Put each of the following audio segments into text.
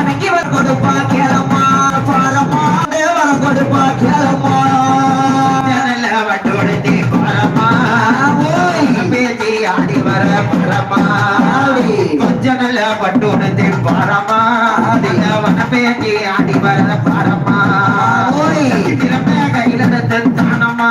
அவனுக்கு இவர் கொடுப்பா கேளம்மா பாரம்மா தேவரம் கொடுப்பா கேளம்மா வட்டோடு பாரம்மா பேசி ஆடி வர பரமா. கொஞ்ச நல்ல பட்டோடு பாரமா. அவன பேசி ஆடி வர பாரமா. கையில தானமா.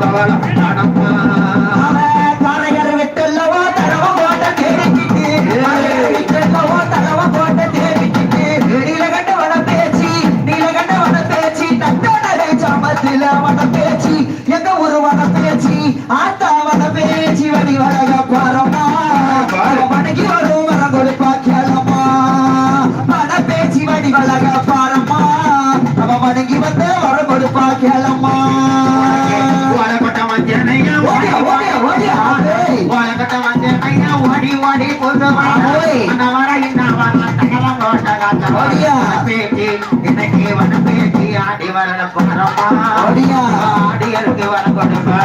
பவனம் நடக்கும் ஓடி ஓடி பேச்சு இன்னைக்கு வந்து பேச்சு ஆடி வரல போறோமா ஆடியருக்கு வர கொடுப்பா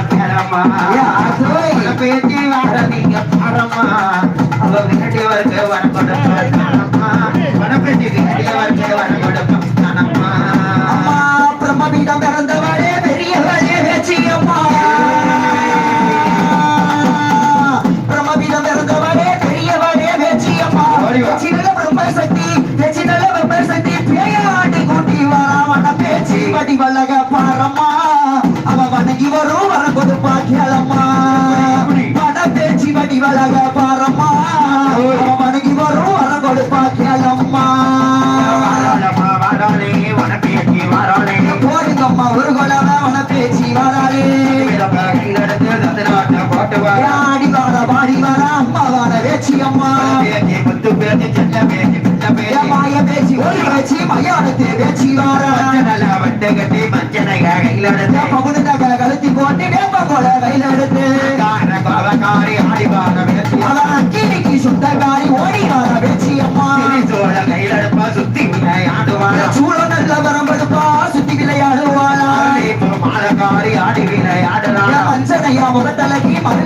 பேச்சு வர நீங்க போறோமா அவ விரட்டி வரக்கு வர கொடுப்பா பேச்சுக்கு வடிவழகமா பட பேச்சு வடிவழகமா நடத்து கார ஓடி வார அம்மா சோழ கையிலடுப்பா சூழ நல்ல வரம்படுப்பா சுத்தி விளையாடுவாளா மாலகாரி ஆடி விளையாடலாம் அஞ்சனையா முகத்தலகி மகள்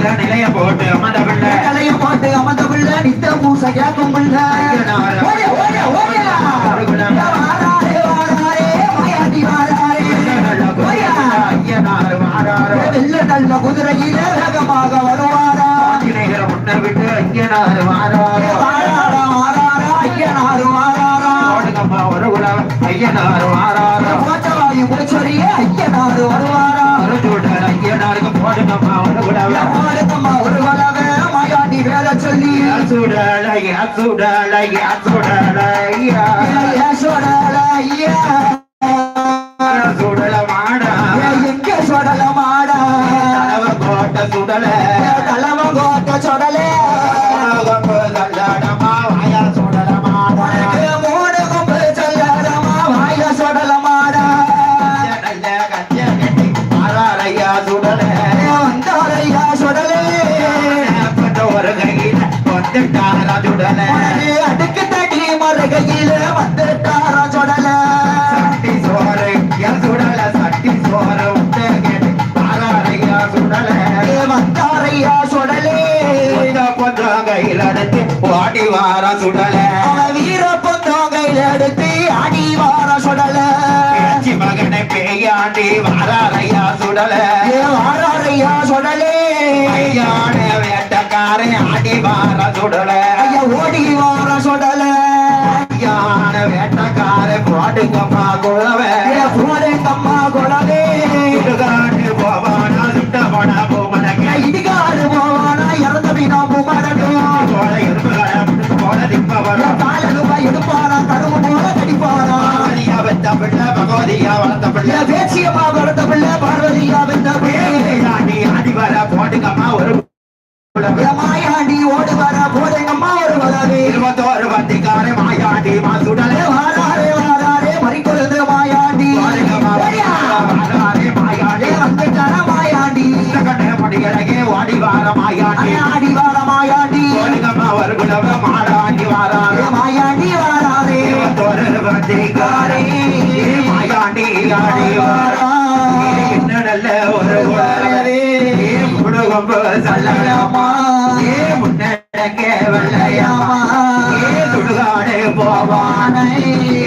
போட்டு அமத பிள்ளை தலைய போட்டு அமத பிள்ளை நித்த மூசை கேட்கும் குதிரையில வேகமாக வருவாரா? முன்னர் விட்டு அங்கே நாறு வாரா சுடலையா சுடலையா. சுடலையா. சுடல மாடா எங்க சுடல மாடா கோட்டை சுடலை. வந்துட்டாரா சுடல உனக்கு அடுக்கு தடி மறுகையில வந்துட்டார சொடல சட்டி சோறு என் சுடல சட்டி சோறு ஆறாரையா சுடல? வந்தாரையா சொடலே? கொஞ்ச கொஞ்சம் கையில் எடுத்து ஓடி வார சுடல. வீர பொந்தோங்கையில் எடுத்து அடி வார சொடல? பேச்சு மகனை பேயாண்டி வாராரையா சுடல. ஏ வாராரையா சொடலே? ஐயான வேட்டக்காரன் ஆடி வார சுடல. ஐயா ஓடி வார சொடல. ஐயான வேட்டக்காரன் பாடுங்கம்மா குழவை. ஏ போரேங்கம்மா கொடலே சுடுகாட்டு போவானா சுட்ட போனா போமனக்கு இடிகாடு போவானா இறந்த வீணா பூமடட்டும் போல முடிச்சு போல திப்ப வரும் காலனுபா எடுப்பானா கரும்பு போல பகவதியா பெத்த பிள்ளை பகவதியா வளர்த்த பிள்ளை. ஏ முடுகொம்பு சல்லமா ஏ முன்னடக்கே வெள்ளையாமா ஏ சுடுகாடு போவானை.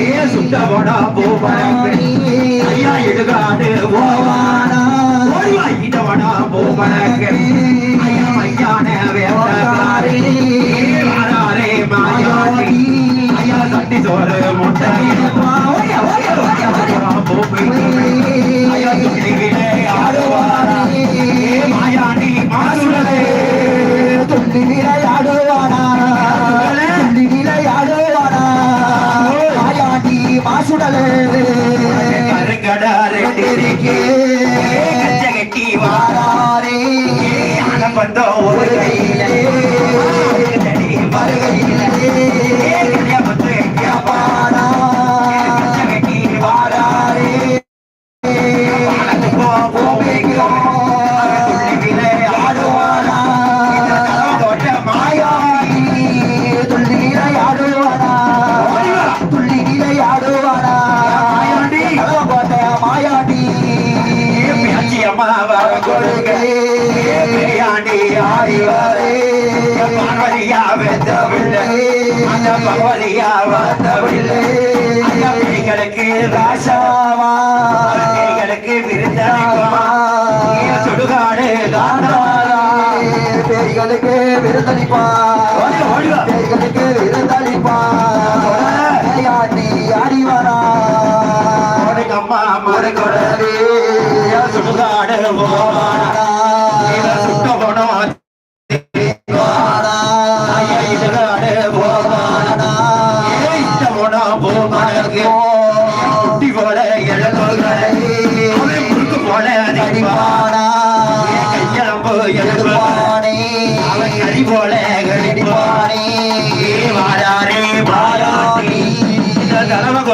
ஏ சுட்ட போனா பூமரக்கு ஐயா இடுகாடு போவானா. ஓடிவா இடவனா பூமரக்கு ஐயா ஐயான வேட்டாரே வாராரே மாயாடி ஐயா சட்டி சோறு முட்டை கட்டி வாராரே. அனம் வந்தோ ஒரு கை. ராசாவா பிள்ளைகளுக்கு விருந்தாவா. சுடுகாடு தாண்டாரா பேய்களுக்கு விருந்தளிப்பா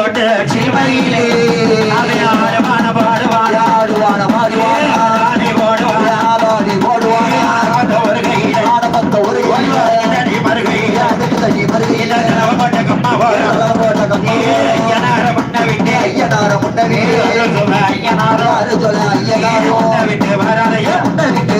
சிவரியிலே அவன் ஆரமான பாடுவானா ஆடுவான மாடுவானா ஆடி போடுவானா ஆட ஒரு கையில ஆடப்பத்த ஒரு மறுகையில தண்ணி இந்த மருகையில கம்மா போட்ட கம்மா ஐயனார முன்ன விட்டு. ஐயனார முன்னவே ஐயனார. முன்ன விட்டு வராதையா. முன்ன விட்டு.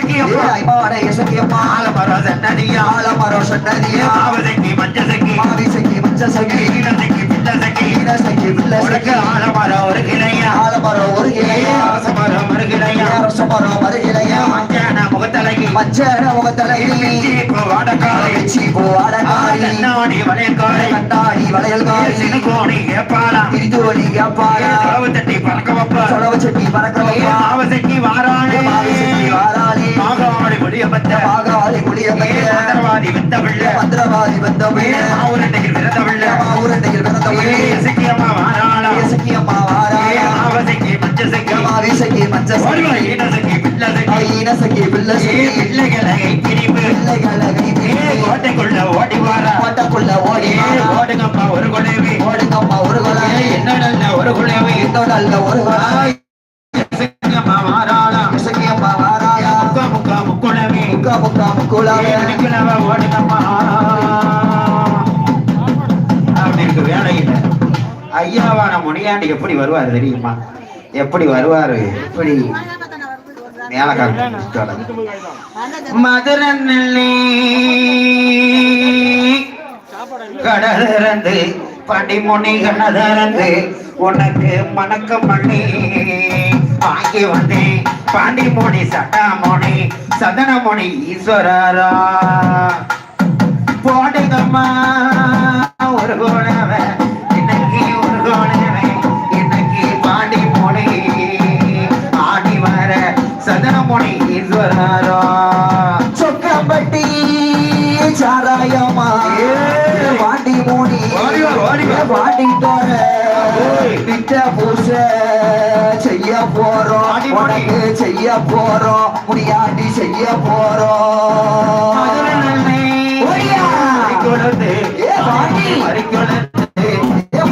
அம்மா ஐமாவன இசக்கியம்மா ஆலமரம் சென்னடியா ஆலமரோ சன்னதியா ஆவசக்கி மஞ்ச சக்கி மாவி சக்கி மஞ்ச சக்கி ஈனசக்கி பிள்ள சக்கி ஈன சக்கி பிள்ளை சக்கி ஆலமரம் ஒரு கிளையா ஆலமரம் ஒரு கிளையா மறுகிளையா மஞ்சான முகத்தலகி மஞ்சன முகத்தலகி கண்ணாடி வளையல்காரி சினுகோணி திருத்தோணி பறக்க வைப்பா சொலவு சட்டி சக்கி பத்த மாகாளி புளிய மந்திரவாதி வித்த பிள்ளை மந்திரவாதி பிறந்த பிள்ளை ஊரண்டையில் பிறந்த வாராளா? இசக்கியம்மா பிள்ளை ஏ பிள்ளைகளை பிரிவு பிள்ளைகளை ஏ கோட்டைக்குள்ள ஓடி வாரா கோட்டைக்குள்ள ஓடி ஏ ஓடுங்கப்பா ஒரு குழவி ஒரு குழாய் என்னடல்ல ஒரு குழவி இன்னொரு அல்ல ஒரு குழாய் முக்கா முக்கா முக்குலாவே ஏ நினைக்கிறவ வேலை இல்லை. ஐயாவான முனியாண்டி எப்படி வருவார் தெரியுமா? எப்படி வருவாரு? எப்படி? மேலக்கார மதுரநெல்லி கடலிறந்து படிமுனி கண்ணதிறந்து உனக்கு மணக்க மணி வாங்கி வந்தேன் பாண்டிமோனி சட்டாமோனி சதனமோனி ஈஸ்வரரா. போடுங்கம்மா ஒரு கோணவ. இன்னைக்கு ஒரு கோணவ. இன்னைக்கு பாண்டி மொழி ஆடி வர சதனமொழி ஈஸ்வரரா. சொக்கம்பட்டி சாராயமா ஏய். பாண்டி விட்ட பூச செய்ய போறோம். உனக்கு செய்ய போறோம். முடியாட்டி செய்ய போறோம். அறிக்கொழுந்து